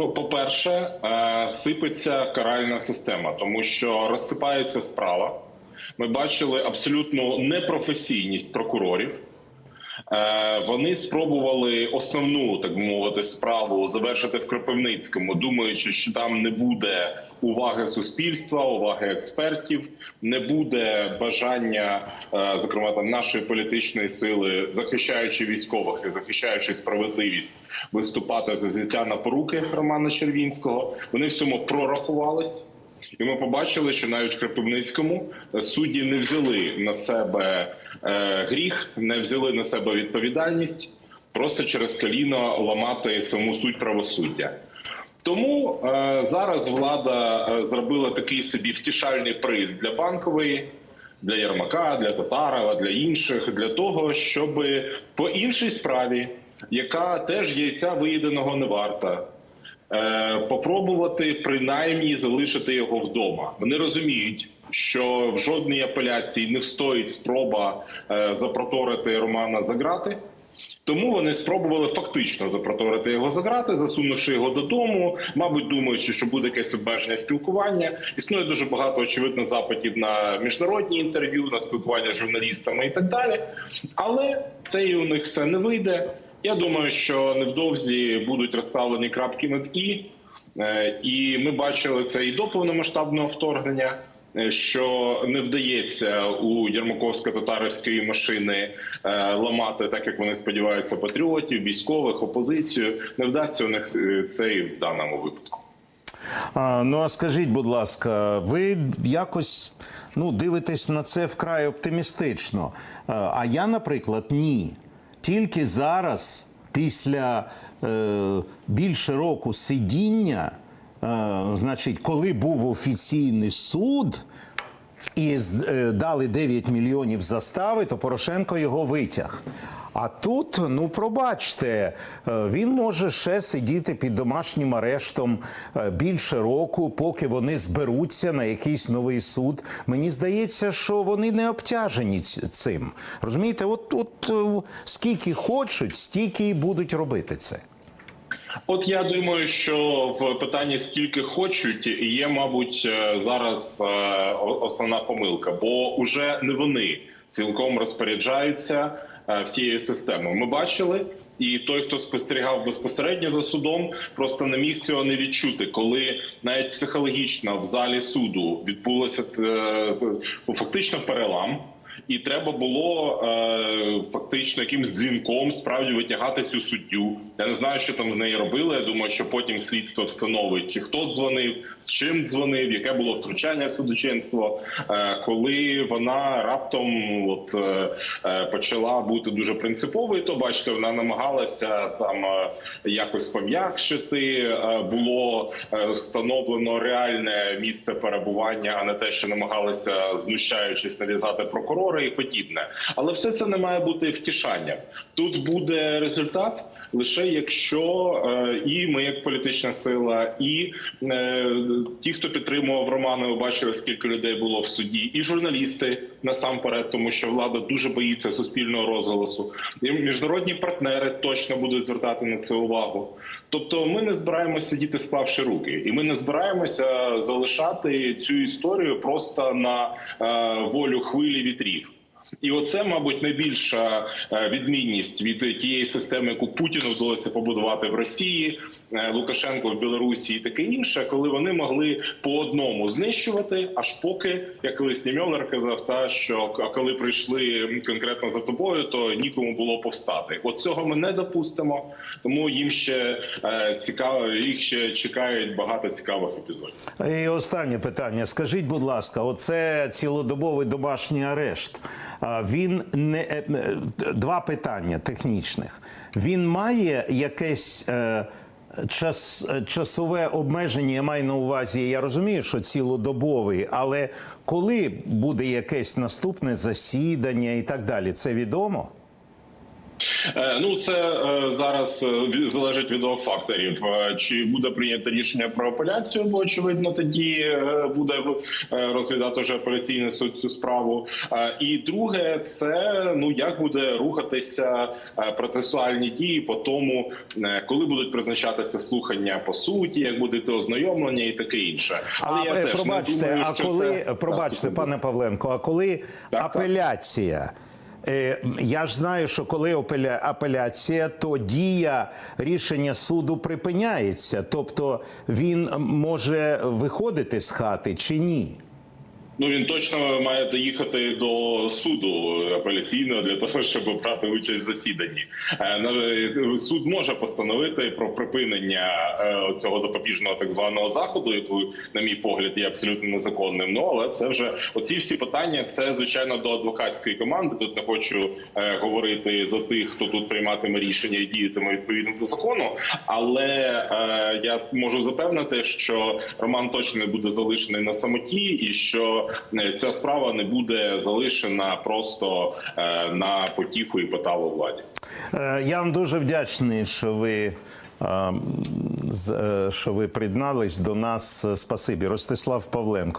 Ну, по-перше, е, сипеться каральна система, тому що розсипається справа. Ми бачили абсолютну непрофесійність прокурорів. Е, Вони спробували основну, так би мовити, справу завершити в Кропивницькому, думаючи, що там не буде уваги суспільства, уваги експертів, не буде бажання, е, зокрема там нашої політичної сили, захищаючи військових і захищаючи справедливість, виступати за взяття на поруки Романа Червінського. Вони в цьому прорахувались. І ми побачили, що навіть в Кропивницькому судді не взяли на себе е, гріх, не взяли на себе відповідальність просто через коліно ламати саму суть правосуддя. Тому е, зараз влада е, зробила такий собі втішальний приз для банкової, для Єрмака, для Татарова, для інших, для того, щоб по іншій справі, яка теж яйця виїденого не варта, е, попробувати принаймні залишити його вдома. Вони розуміють, що в жодній апеляції не встоїть спроба е, запроторити Романа за грати. Тому вони спробували фактично запроторити його за грати, засунувши його додому, мабуть, думаючи, що буде якесь обмеження спілкування. Існує дуже багато очевидно запитів на міжнародні інтерв'ю, на спілкування з журналістами і так далі. Але це і у них все не вийде. Я думаю, що невдовзі будуть розставлені крапки над і. Е, І ми бачили це і до повномасштабного вторгнення. е, Що не вдається у Єрмаковсько-татарівської машини е, ламати, так як вони сподіваються, патріотів, військових, опозицію. Не вдасться у них це і в даному випадку. А, ну а скажіть, будь ласка, ви якось ну, дивитесь на це вкрай оптимістично. А я, наприклад, ні. Тільки зараз, після е, більше року сидіння, е, значить, коли був офіційний суд. І е, дали 9 мільйонів застави, то Порошенко його витяг. А тут, ну пробачте, е, він може ще сидіти під домашнім арештом е, більше року, поки вони зберуться на якийсь новий суд. Мені здається, що вони не обтяжені цим. Розумієте, от, от скільки хочуть, стільки і будуть робити це. От я думаю, що в питанні скільки хочуть, є, мабуть, е, зараз е, основна помилка, бо уже не вони цілком розпоряджаються е, всією системою. Ми бачили. І той, хто спостерігав безпосередньо за судом, просто не міг цього не відчути, коли навіть психологічно в залі суду відбулося фактично перелам. І треба було е, фактично якимсь дзвінком справді витягати цю суддю. Я не знаю, що там з нею робили. Я думаю, що потім слідство встановить, хто дзвонив, з чим дзвонив, яке було втручання в судочинство, е, коли вона раптом от е, е, почала бути дуже принциповою, то бачите, вона намагалася там е, якось пом'якшити. Е, було е, встановлено реальне місце перебування, а не те, що намагалися знущаючись нав'язати прокурори і подібне. Але все це не має бути втішанням. Тут буде результат. Лише якщо е, і ми, як політична сила, і е, ті, хто підтримував Романа, бачили, скільки людей було в суді, і журналісти насамперед, тому що влада дуже боїться суспільного розголосу. І міжнародні партнери точно будуть звертати на це увагу. Тобто, ми не збираємося сидіти, склавши руки, і ми не збираємося залишати цю історію просто на е, волю хвилі вітрів. І оце, мабуть, найбільша е, відмінність від тієї системи, яку Путіну вдалося побудувати в Росії, е, Лукашенко в Білорусі і таке інше, коли вони могли по одному знищувати, аж поки, як колись Німьолер казав, та що коли прийшли конкретно за тобою, то нікому було повстати. От цього ми не допустимо, тому їм ще е, цікаво, їх ще чекають багато цікавих епізодів. І останнє питання. Скажіть, будь ласка, оце цілодобовий домашній арешт. Він не е, е, два питання технічних. Він має якесь. е, Час, часове обмеження я маю на увазі. Я розумію, що цілодобовий, але коли буде якесь наступне засідання і так далі, це відомо? Е, Ну, це е, зараз е, залежить від факторів: чи буде прийнято рішення про апеляцію, бо очевидно тоді буде розглядати вже апеляційний суд цю справу. І друге, це ну як буде рухатися процесуальні дії по тому, коли будуть призначатися слухання по суті, як буде те ознайомлення і таке інше. А я е, теж не думаю, а коли це- пробачте, пане Павленко, а коли Так, так. апеляція? Е, Я ж знаю, що коли апеля- апеляція, то дія рішення суду припиняється. Тобто він може виходити з хати чи ні? Ну він точно має доїхати до суду апеляційного для того, щоб брати участь в засіданні. Е, Суд може постановити про припинення е, цього запобіжного так званого заходу, який, на мій погляд, є абсолютно незаконним. Ну але це вже оці всі питання. Це звичайно до адвокатської команди. Тут не хочу е, говорити за тих, хто тут прийматиме рішення і діятиме відповідно до закону. Але я можу запевнити, що Роман точно не буде залишений на самоті, і що ця справа не буде залишена просто е, на потіху і поталу владі. Е, Я вам дуже вдячний, що ви. е, е, Що ви приєднались до нас, спасибі, Ростислав Павленко.